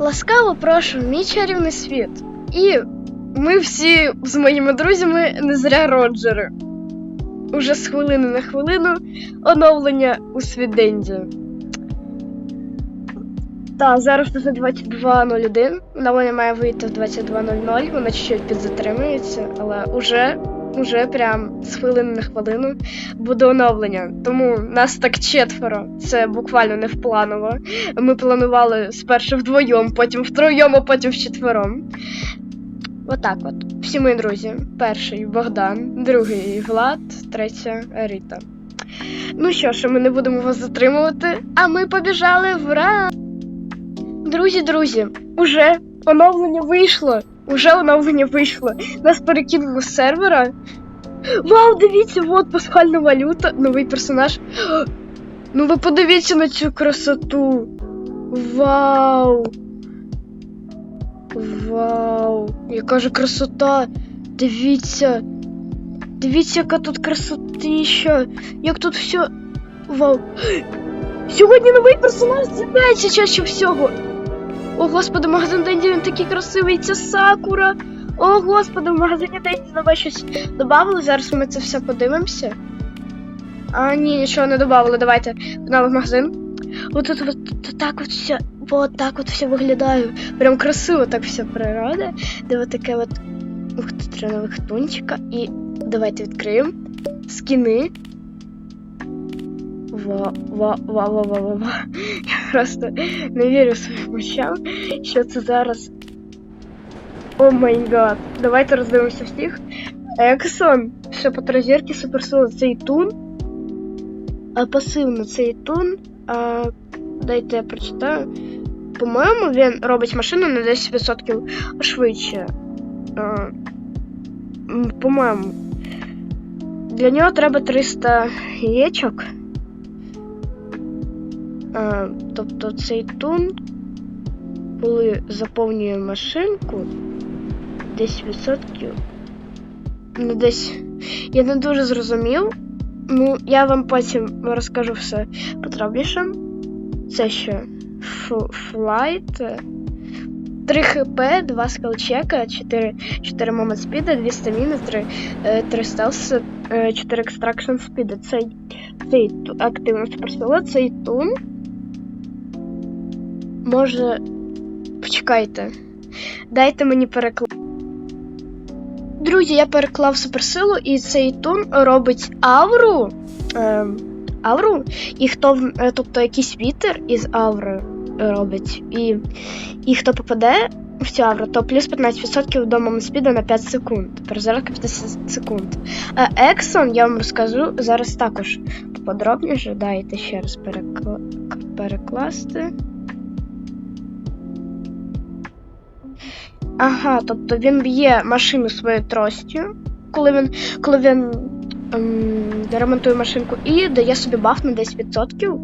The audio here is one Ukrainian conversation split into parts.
Ласкаво прошу мій чарівний світ. І ми всі з моїми друзями не зря Роджери. Уже з хвилини на хвилину оновлення у Свіденді. Так, зараз вже 22.01. Оновлення має вийти в 22.00, воно чуть-чуть підзатримується, але уже, уже прям з хвилини на хвилину буде оновлення. Тому нас так четверо. Це буквально не впланово. Ми планували спершу вдвоєм, потім втроєм, а потім вчетвером. Отак от. Всі мої друзі. Перший Богдан, другий Влад, третя Рита. Ну що ж, ми не будемо вас затримувати, а ми побіжали в. Друзі, друзі, уже оновлення вийшло. Уже оновлення вийшло. Нас перекинули з сервера. Вау, дивіться, от пасхальна валюта, новий персонаж. Ну ви подивіться на цю красоту. Вау. Вау. Яка же красота. Дивіться. Дивіться, яка тут красотища. Як тут все. Вау. Сьогодні новий персонаж з'являється чаще всього. О, господи, магазин Денді він такий красивий, це Сакура. О, господи, в магазині Денді нове щось додавали. Зараз ми це все подивимося. А, ні, нічого не додавали. Давайте в магазин. От от, от так от все, от так от все виглядає. Прям красиво так вся природа. Де таке от. Ух три нових тунчика. І давайте відкриємо. Скіни. Ва, ва, ва, ва, ва, ва, ва. Я просто не вірю своїм очам, що це зараз. О май гад. Давайте роздивимося всіх. Ексон, що по трозірки суперсила цей тун. А пасивно цей тун. А, дайте я прочитаю. По-моєму, він робить машину на 10% швидше. По-моєму. Для нього треба 300 яєчок. Тобто цей тун, коли заповнює машинку, 10%. Ну, десь. Я не дуже зрозумів. Ну, я вам потім розкажу все подробніше. Це що? Флайт. 3 хп, 2 скалчека, 4, 4 момент спіда, 2 стаміни, 3, 3 стелс, 4 екстракшн спіда. Цей, ту- активна суперсила, цей тун. Може. Почекайте. Дайте мені переклад. Друзі, я переклав суперсилу, і цей тун робить авру. Ем, авру. І хто е, тобто якийсь вітер із аври робить. І, і хто попаде в цю авру, то плюс 15% до момент спіду на 5 секунд. Перезарядка 50 секунд. А Ексон, я вам розкажу зараз також подробніше. Дайте ще раз перекла... перекласти. Ага, тобто він б'є машину своєю тростю, коли він, коли він ем, ремонтує машинку, і дає собі баф на 10%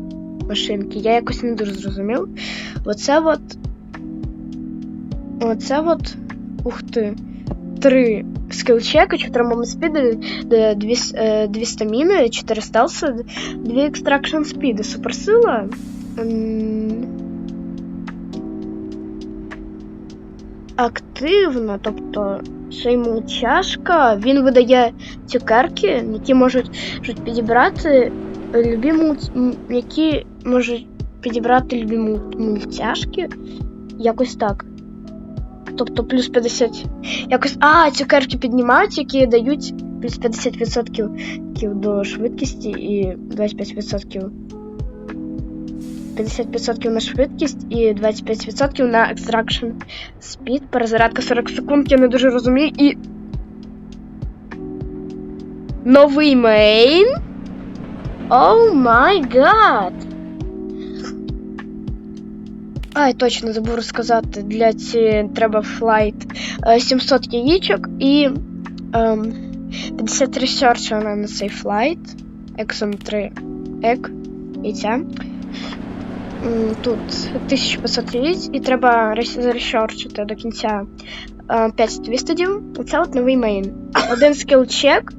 машинки. Я якось не дуже зрозумів. Оце от. Оце от. Ух ти. Три скілчека, 4 момент спіди, 2 стаміни, 4 стелси, 2 екстракшн спіди. Суперсила. Ем, активно, тобто це йому тяжко. Він видає цукерки, які можуть, підібрати любі які можуть підібрати любі мульт- мультяшки. Якось так. Тобто плюс 50. Якось. А, цукерки піднімають, які дають плюс 50% до швидкості і 25%. 50% на швидкість і 25% на екстракшн спід. Перезарядка 40 секунд, я не дуже розумію. І. Новий мейн. О май гад! Ай, точно забув розказати. Для цієї треба флайт е, 700 яєчок і ем, 50 ресерча на цей флайт. Ексом 3 ек. Яйця. М, Тут 1500 яєць, і треба рес- до кінця е, 5 твістедів. Це от новий мейн. Один скіл чек,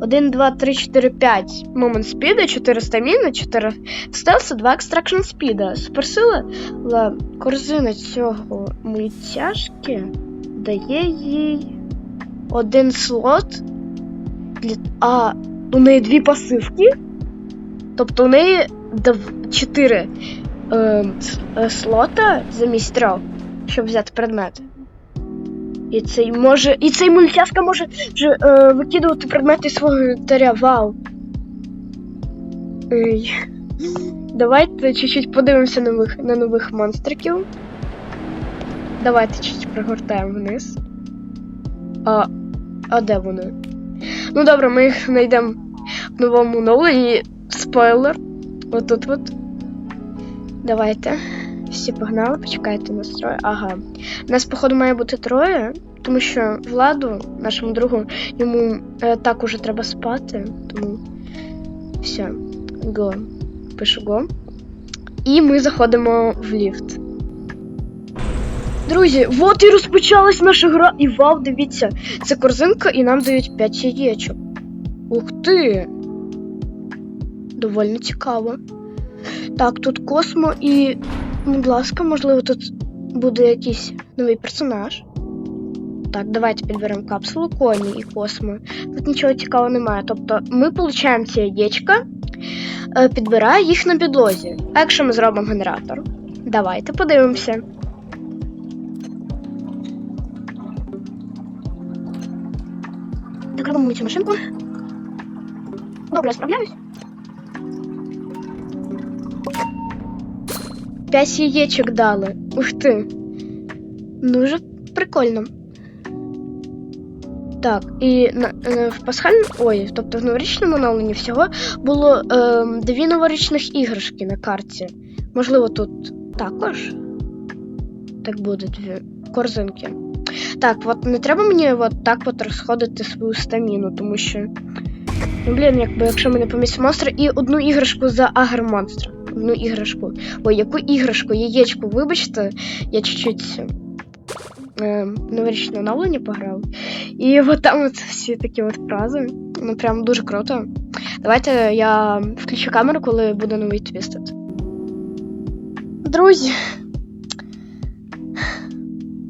1, 2, 3, 4, 5 момент спіда, 4 стаміни, 4 стелса, 2 екстракшн спіда. Суперсила ла, корзина цього мультяшки дає їй один слот. А у неї дві пасивки. Тобто у неї 4 е, е, слота замість трьох, щоб взяти предмети. І цей може. І цей мультяшка може е, викидувати предмети свого інвентаря. Вау. Ей. Давайте чуть-чуть подивимося на нових, на нових монстриків. Давайте чуть пригортаємо вниз. А, а де вони? Ну добре, ми їх знайдемо в новому оновленні. Спойлер. Отут от. Давайте. Всі погнали, почекайте настрою. Ага. Нас, походу, має бути троє, тому що владу, нашому другу, йому е, так уже треба спати. Тому все. Го. Пишу го. І ми заходимо в ліфт. Друзі, от і розпочалась наша гра. І вау, дивіться, це корзинка, і нам дають 5 яєчок. Ух ти! Довольно цікаво. Так, тут космо і, будь ласка, можливо, тут буде якийсь новий персонаж. Так, давайте підберемо капсулу, коні і космо. Тут нічого цікавого немає. Тобто ми получаємо ці яєчка, е, підбирає їх на підлозі. А якщо ми зробимо генератор? Давайте подивимося. Так, робимо цю машинку. Добре, справляюсь. П'ять яєчок дали. Ух ти. Дуже прикольно. Так, і на, е, в пасхальному. Ой, тобто в новорічному оновленні всього було е, дві новорічних іграшки на карті. Можливо, тут також. Так буде дві корзинки. Так, от не треба мені от так от розходити свою стаміну, тому що. Ну, блін, якби якщо ми не помістимо монстра і одну іграшку за агромонстра. Одну іграшку. Ой, яку іграшку? Яєчку, вибачте, я чуть-чуть е, новорічне оновлення пограв. І от там от всі такі от фрази. Ну прям дуже круто. Давайте я включу камеру, коли буде новий твістед. Друзі.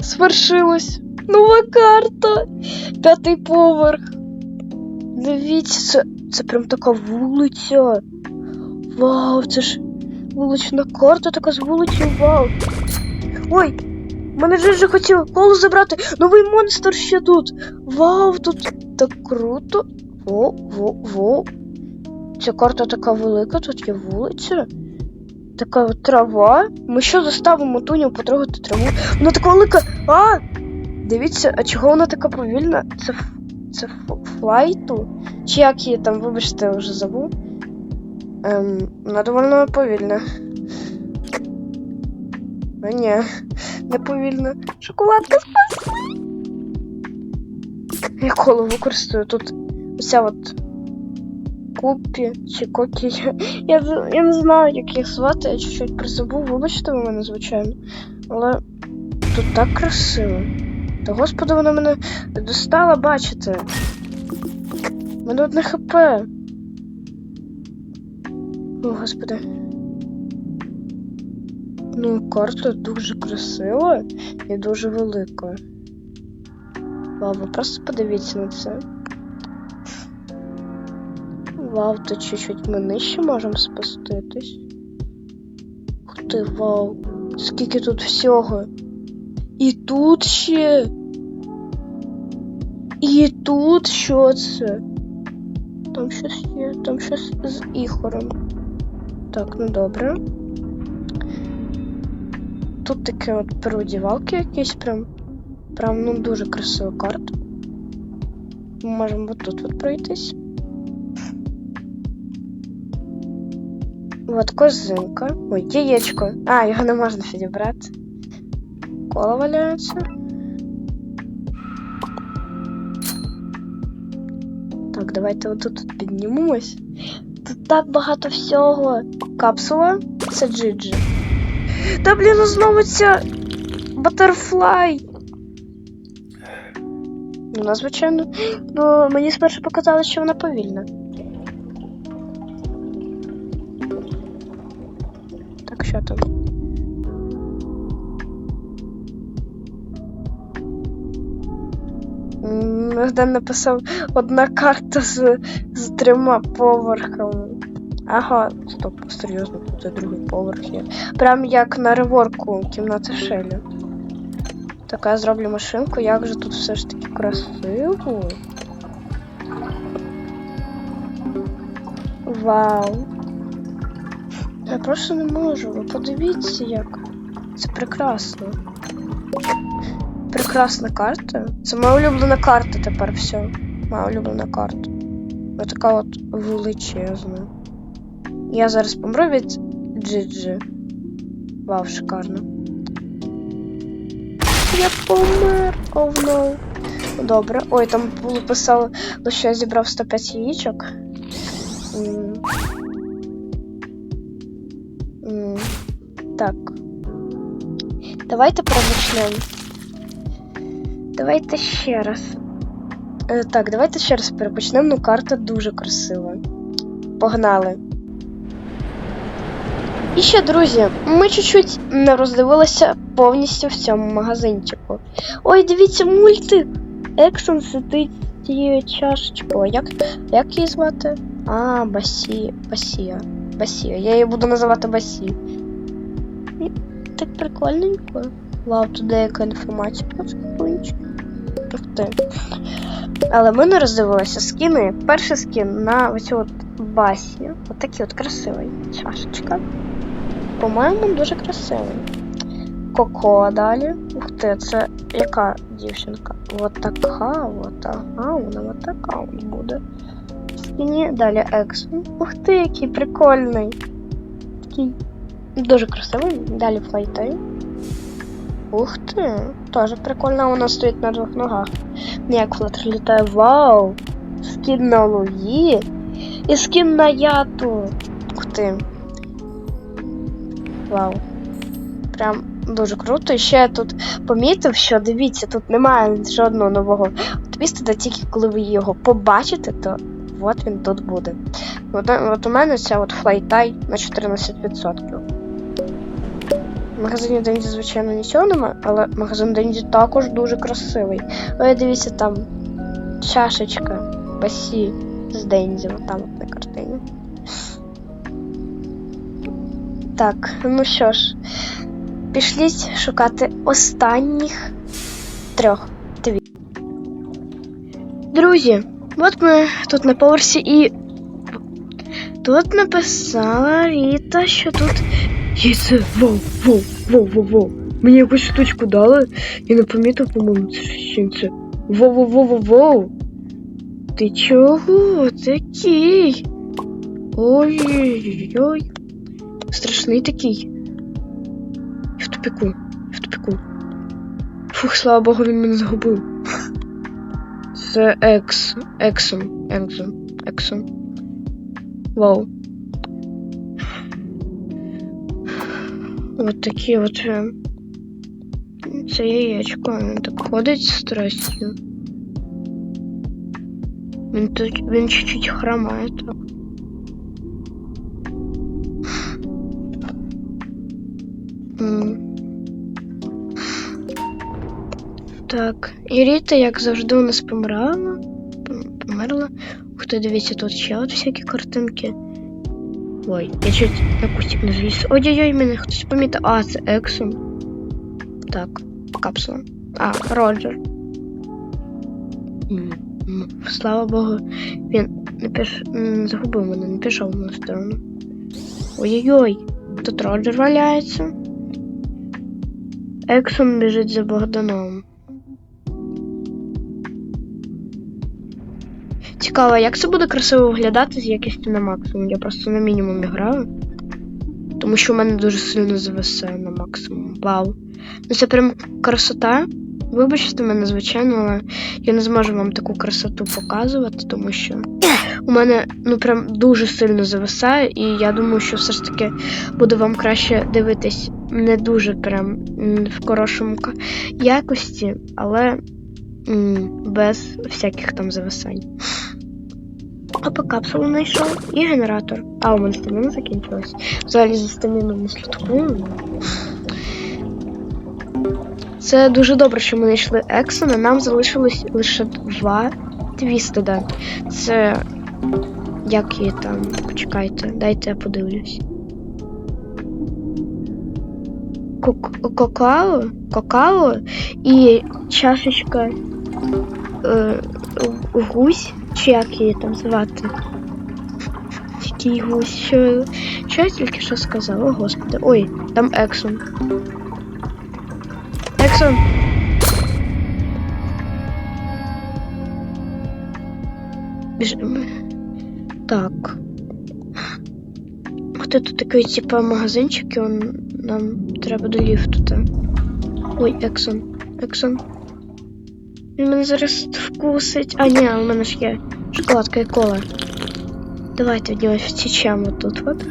Свершилось. Нова карта. П'ятий поверх. Дивіться, це, це прям така вулиця. Вау, це ж вулична карта така з вулиці, вау. Ой, мене же вже хотів коло забрати. Новий монстр ще тут. Вау, тут так круто. Во, во, во. Ця карта така велика, тут є вулиця. Така трава. Ми що заставимо Туню потрогати траву? Вона така велика. А! Дивіться, а чого вона така повільна? Це це флайту? Чи як її там, вибачте, вже забув. Ем, вона довольно повільна. А ні, не повільна. Шоколадка спасли. Я коло використаю тут оця от купі чи кокі. Я, я, я не знаю, як їх звати, я чуть-чуть призабув, вибачте ви мене, звичайно. Але тут так красиво. Та господи, вона мене достала бачите. У мене одне хп. О, господи. Ну, карта дуже красива і дуже велика. Вау, просто подивіться на це. Вау, тут чуть-чуть ми нижче можемо спуститись. Ух ти, вау. Скільки тут всього. І тут ще. І тут що це? Там щось є, там щось з іхором. Так, ну добре. Тут таке от переодівалки якісь прям. Прям ну дуже красива карта. Ми можемо от тут от пройтись. От козинка. Ой, яєчко. А, його не можна підібрати. Коло валяється. Так, давайте отут от піднімемось. Так багато всього. Капсула це Джиджі. Та блін, ну знову ця Батерфлай. Вона, звичайно, ну мені спершу показалось, що вона повільна. Так, що там? Богдан написав одна карта з, з трьома поверхами. Ага, стоп, серйозно, тут другий поверх є. Прям як на реворку кімната Шелі. Так, я зроблю машинку, як же тут все ж таки красиво. Вау. Я просто не можу. Ви подивіться, як. Це прекрасно. Прекрасна карта. Це моя улюблена карта тепер все. Моя улюблена карта. Ось така от величезна. Я зараз помру від GG. Вау, шикарно. Я помер. Оу, oh, no. Добре. Ой, там було писало, що я зібрав 105 яєчок. М. М. Так. Давайте перепочнемо. Давайте ще раз. Е, так, давайте ще раз перепочнемо. Ну, карта дуже красива. Погнали. І ще, друзі, ми чуть-чуть не роздивилися повністю в цьому магазинчику. Ой, дивіться, мультик! Ексон сидить з цією чашечкою. Як, як її звати? А, Басі. Басія. Басія. Я її буду називати Басі. Так прикольненько. Вау, тут деяка інформація про кулінчик. Ух. Але ми не роздивилися скіни. Перший скін на оцю от басі. От от красивий. Чашечка. По-моєму, дуже красивий. Коко далі. Ух ти, це яка дівчинка? От така, от ага, вона от така от буде. Скіні далі Ексон. Ух ти, який прикольний. Такий дуже красивий. Далі флайтай. Ух ти, теж прикольно, вона стоїть на двох ногах. Як літає. Вау! Скін на Луї і скін на Яту. Ух ти. Вау. Прям дуже круто. І ще я тут помітив, що дивіться, тут немає жодного нового твісту, де тільки коли ви його побачите, то от він тут буде. От, от у мене ця от флайтай на 14%. Магазині Денді, звичайно, нічого немає, але магазин Денді також дуже красивий. Ой, дивіться, там чашечка басі з Денді, там от на картині. Так, ну що ж, пішліть шукати останніх трьох тві. Друзі, от ми тут на поверсі і. Тут написала Ріта, що тут яйце. Воу, воу, воу, воу, воу. Мені якусь штучку дали. Я не помітив, по-моєму, чим це. Воу, воу, воу, воу, воу. Ти чого такий? Ой-ой-ой. Страшний такий. В тупику. В тупику. Фух, слава Богу, він мене загубив. Це екс. Ексом. Екзом. Ексом. Вау. От такі от. е, Це яєчко. Він так ходить з страстю. Він тут. Він чуть-чуть хромає так. Так, і Ріта, як завжди, у нас помирала. Померла. Ух ти, дивіться, тут ще от всякі картинки. Ой, я на кустик не зліз. Ой-ой-ой, мене хтось помітив. А, це Ексум. Так, капсула. А, Роджер. Слава Богу, він не піш... загубив мене, не пішов мою сторону. Ой-ой-ой, тут Роджер валяється. Ексум біжить за Богданом. Цікаво, як це буде красиво виглядати з якістю на максимум. Я просто на мінімумі граю. Тому що в мене дуже сильно зависає на максимум. Вау. Ну це прям красота. Вибачте мене, звичайно, але я не зможу вам таку красоту показувати, тому що у мене ну прям дуже сильно зависає, і я думаю, що все ж таки буде вам краще дивитись не дуже прям в хорошому якості, але без всяких там зависань. Опа, капсулу знайшов і генератор. А, у мене стаміна закінчилась. Взагалі зі стаміну не слідкую. Це дуже добре, що ми знайшли Ексона. Нам залишилось лише два твістеда. Це. Як її там? Почекайте, дайте я подивлюсь. Кок- Какао, какао і чашечка е, гусь, чи як її там звати? Який гусь? Що, що я тільки що сказала? О, господи. Ой, там Ексон. Ексон! Біжимо. Так. Хто тут такий, типа, магазинчик, і он нам треба до ліфту. Ой, Ексон. Ексон. Він мене зараз вкусить. А, ні, у мене ж є шоколадка і кола. Давайте в нього втічемо тут от.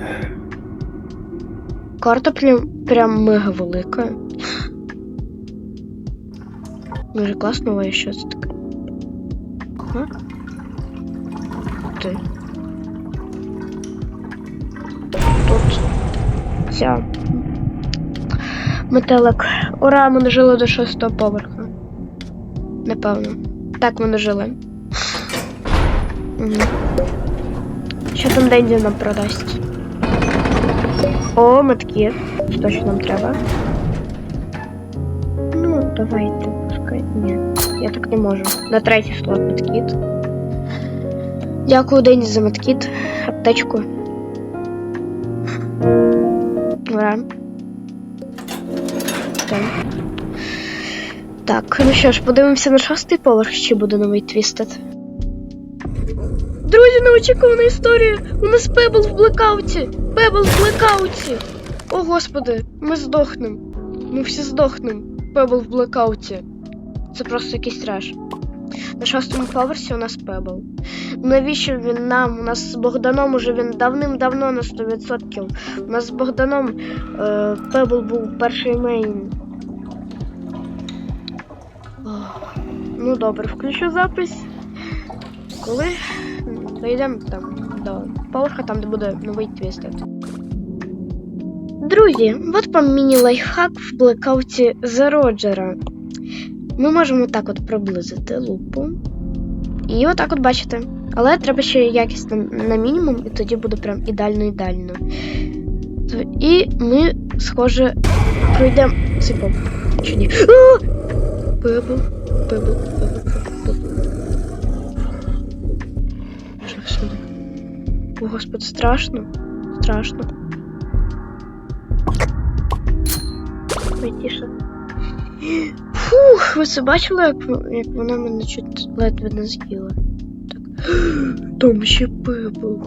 Карта прям, прям мега велика. Дуже класно, але що таке? А? Ти. Тут ця метелик. Ура, ми дожили до шостого поверху. Напевно. Так ми дожили. Угу. Що там Денді нам продасть? О, метки. Що що нам треба? Ну, давайте, пускай. Ні, я так не можу. На третій слот медкіт. Дякую, Денді, за медкіт. Аптечку. Ура. Так. Так, ну що ж, подивимося на шостий поверх, чи буде новий твістед. Друзі, неочікувана історія! У нас Пебл в блекауті! Пебл в блекауті! О, господи, ми здохнем. Ми всі здохнем. Пебл в блекауті. Це просто якийсь треш. На шостому поверсі у нас Пебл. Навіщо він нам? У нас з Богданом уже він давним-давно на 100%. У нас з Богданом е, Пебл був перший мейн. Ну добре, включу запис. Коли дійдемо там до поверха, там де буде новий твістед. Друзі, от вам міні-лайфхак в блекауті за Роджера. Ми можемо так от приблизити лупу. І отак от бачите. Але треба ще якість на, на мінімум, і тоді буде прям ідеально-ідеально. І ми, схоже, пройдемо поп. Чи ні? Пебл, пебл, пебл, пебл. Що сюди? О, господи, страшно. Страшно. Тише. Фух, ви це бачили, як, як вона мене чуть ледве не з'їла? Так. Там ще пепел.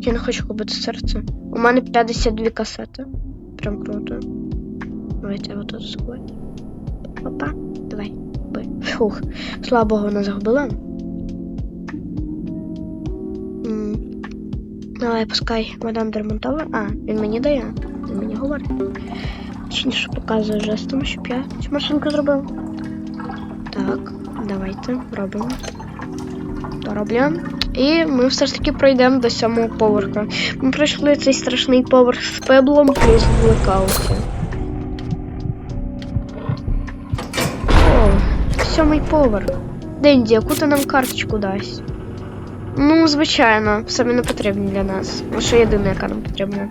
Так я не хочу побити серце. У мене 52 касети. Прям круто. Давайте я отут сховати. Опа, давай. Би. Фух, слава Богу, вона загубила. Давай, пускай мадам Дермонтова. А, він мені дає. Він мені говорить. Точніше показує жестом, щоб я цю машинку зробив. Так, давайте робимо. Дороблюємо. І ми все ж таки пройдемо до сьомого поверха. Ми пройшли цей страшний поверх з пеблом плюс в блекауті. О, сьомий поверх. Денді, яку ти нам карточку дасть? Ну, звичайно, саме не потрібні для нас. Лише єдина, яка нам потрібна.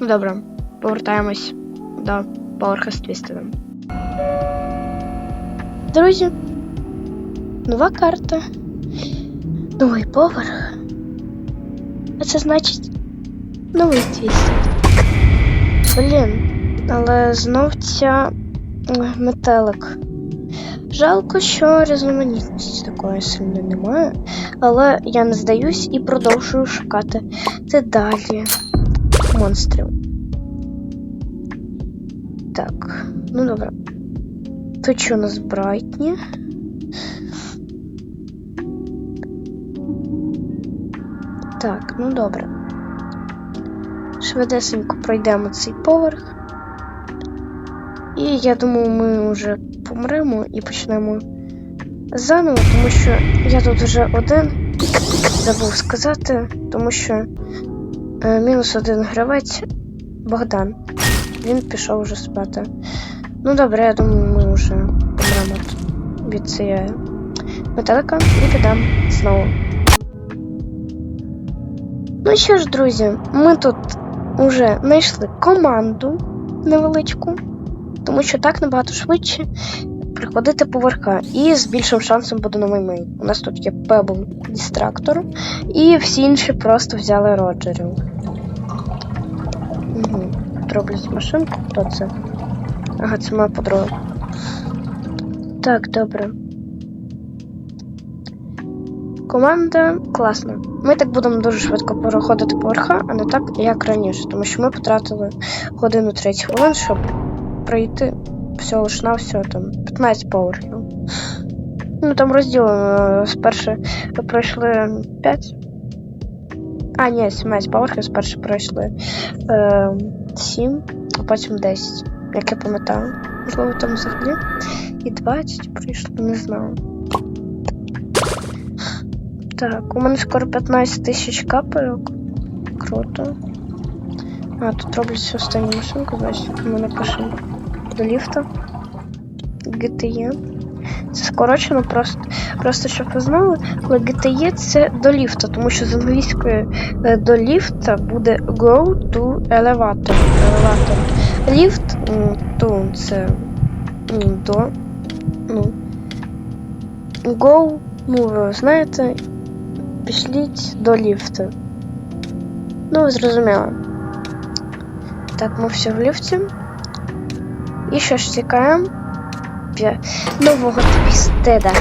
Ну добре, повертаємось до поверха з твістедом. Друзі, нова карта. Новий поверх. А це значить новий твістед. Блін, але знов ця е, метелик. Жалко, що різноманітності такої сильно немає, але я не здаюсь і продовжую шукати дедалі монстрів. Так, ну добре. Тут що у нас Брайтні? Так, ну добре. Швидесенько пройдемо цей поверх. І я думаю, ми вже помремо і почнемо заново, тому що я тут вже один забув сказати, тому що е, мінус один гравець Богдан. Він пішов вже спати. Ну добре, я думаю, ми вже помремо від цієї метелика і підемо знову. Ну що ж, друзі, ми тут вже знайшли команду невеличку, тому що так набагато швидше приходити по верха. І з більшим шансом буде новий мейн. У нас тут є Pebble Дистрактор, і всі інші просто взяли Роджерів. Угу. Роблять машинку, хто це? Ага, це моя подруга. Так, добре. Команда класна. Ми так будемо дуже швидко переходити по верха, а не так, як раніше, тому що ми потратили годину 30 хвилин, щоб пройти все лиш на все там 15 поверхів. Ну там розділено спершу пройшли 5. А, ні, 17 поверхів, спершу пройшли е, 7, а потім 10, як я пам'ятаю. Можливо, там взагалі і 20 пройшли, не знаю. Так, у мене скоро 15 тисяч капельок. Круто. А, тут роблять останню машинку, значить, у мене пише до ліфта. GTE. Це скорочено просто, просто щоб ви знали, але GTE це до ліфта, тому що з англійської е, до ліфта буде go to elevator. elevator. Ліфт to це до. Ну. Go, ну ви знаєте, пішліть до ліфта. Ну, ви зрозуміли. Так, ми все в ліфті. І що ж чекаємо? Нового твістеда.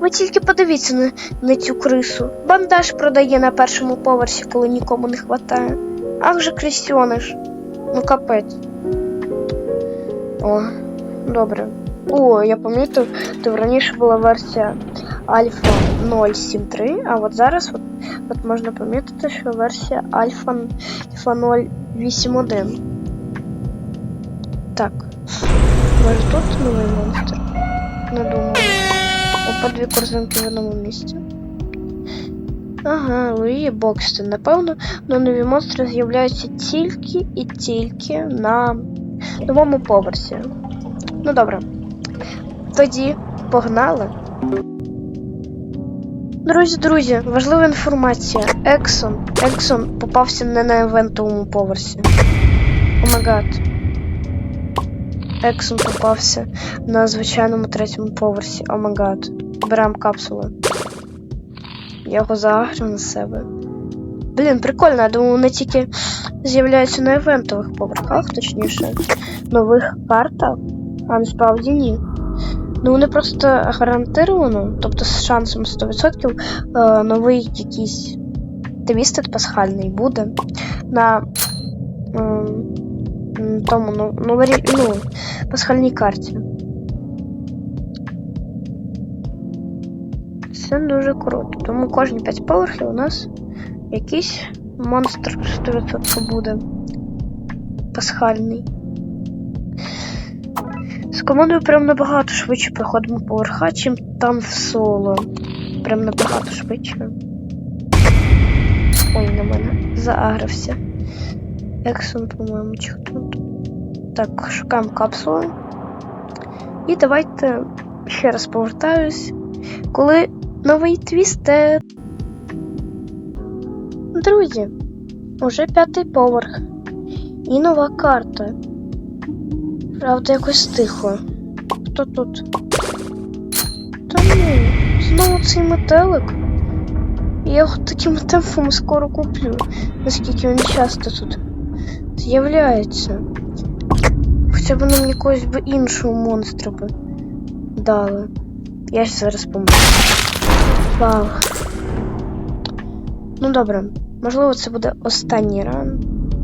Ви тільки подивіться на, на цю крису. Бандаж продає на першому поверсі, коли нікому не хватає. Ах же крестьониш. Ну капець. О, добре. О, я помітив, то раніше була версія Альфа 073, а от зараз от, от можна помітити, що версія Альфа, Альфа 081. Так. Може тут новий монстр? Не думаю. Опа, дві корзинки в одному місці. Ага, Луї Бокстон. Напевно, но нові монстри з'являються тільки і тільки на новому поверсі. Ну добре. Тоді погнали. Друзі, друзі, важлива інформація. Ексон. Ексон попався не на івентовому поверсі. Омагад. Ексон попався на звичайному третьому поверсі. Омагад. Беремо капсули. Я його загрю на себе. Блін, прикольно, я думаю, вони тільки з'являються на івентових поверхах, точніше, нових картах, а насправді ні. Ну, вони просто гарантировано, тобто з шансом 100% е, новий якийсь твістед пасхальний буде на е, тому ну, новорі, ну, пасхальній карті. Це дуже круто. Тому кожні 5 поверхів у нас якийсь монстр 100% буде пасхальний. З командою прям набагато швидше проходимо поверха, чим там в соло. Прям набагато швидше. Ой, на мене заагрився. Ексон, по-моєму, чи тут. Так, шукаємо капсулу. І давайте ще раз повертаюсь. Коли новий твістед. Друзі, уже п'ятий поверх. І нова карта. Правда, якось тихо. Хто тут? Та ні, знову цей метелик. Я його таким темпом скоро куплю, наскільки він часто тут з'являється. Хоча б нам якогось би іншого монстра би дали. Я ж зараз помру. Вау. Ну добре, можливо, це буде останній ран,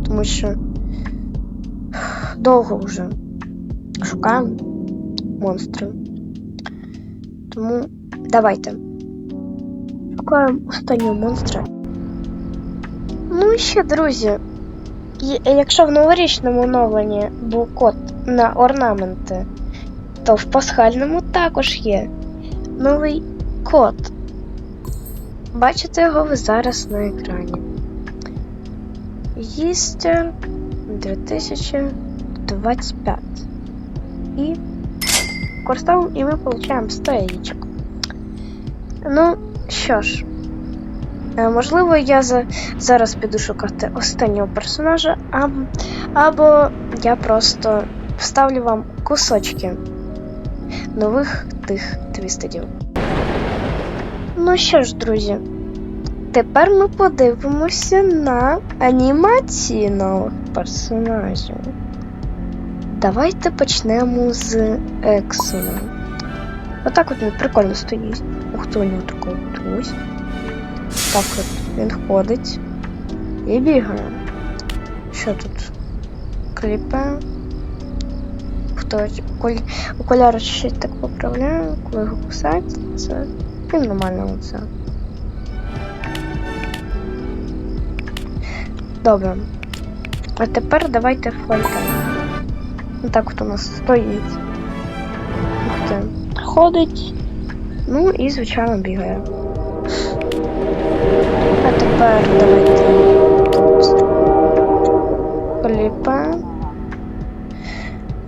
тому що довго вже шукаємо монстри. Тому давайте. Шукаємо останнього монстра. Ну і ще, друзі. Якщо в новорічному оновленні був код на орнаменти, то в пасхальному також є новий код. Бачите його ви зараз на екрані. Їстер 2025. І користав, і ми отримуємо 100 яєчок. Ну, що ж, е, можливо, я за, зараз піду шукати останнього персонажа, або, або я просто вставлю вам кусочки нових тих твістедів. Ну що ж, друзі, тепер ми подивимося на анімації нових персонажів. Давайте почнемо з Ексона. Отак от він прикольно стоїть. Ух у нього такий друзь. Так от він ходить і бігає. Що тут? Кліпе. Хтось окуляри ще так поправляю, коли його кусають, це і нормально оце. Добре. А тепер давайте флайтаємо. Так от у нас стоїть. Ходить. Ну і, звичайно, бігає. А тепер давайте тут кліпа.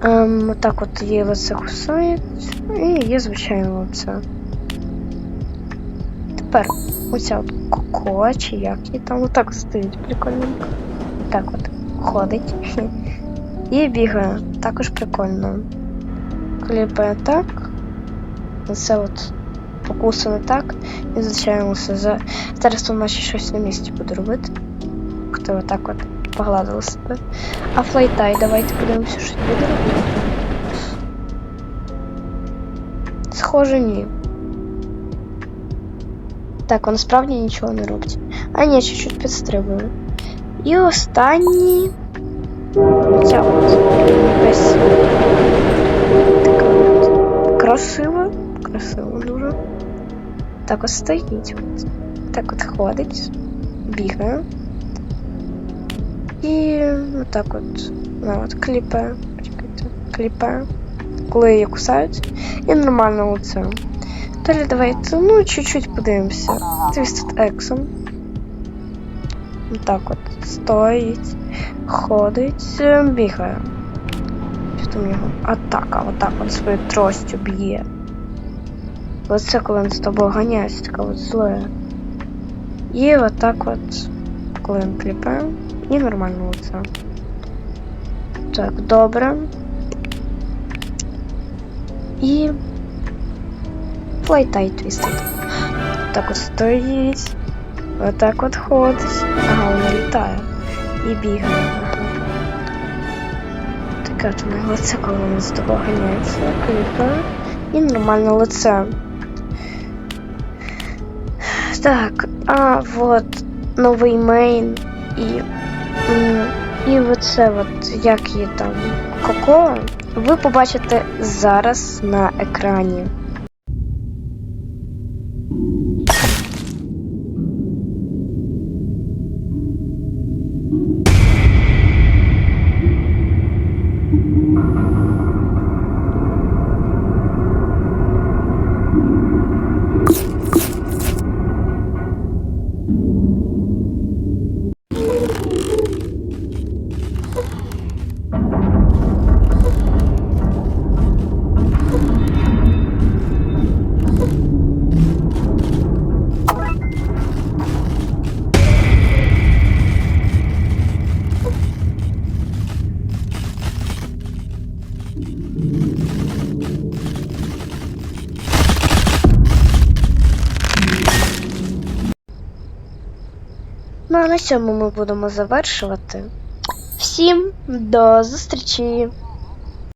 Ем, так от є лице кусають. І є, звичайно, оце. Тепер оця от коко, чи як її там отак стоїть прикольно. Так от ходить. І бігає. Також прикольно. Кліпає так. Це от покусане так. І звичайно все за. Зараз у нас ще щось на місці буде робити. Хто отак от погладили себе. А флайтай, давайте подивимося, що буде робити. Схоже, ні. Так, він справді нічого не робить. А ні, чуть-чуть підстрибує. І останній. Ця от От красива. Красиво дуже. Так от стоїть. Так от ходить, бігає. І отак от. Ну, от кліпе. Кліпе. Коли її кусають. І нормально оце. Далі давайте, ну, чуть-чуть подивимося. Twisted Exxon. Так от стоїть, ходить, бігає. Там його? Атака, отак от свою тростю б'є. Оце коли він з тобою ганяється, таке от зле. І отак от, коли він кліпає, і нормально оце. Так, добре. І Флайтай твістить. Так от стоїть. Отак от ходить. Ага, вона літає. І бігає. Таке от неї лице, коли воно з тобою ганяється. І нормальне лице. Так, а вот новий мейн і. І оце от, як її там, Коко, ви побачите зараз на екрані. На цьому ми будемо завершувати. Всім до зустрічі!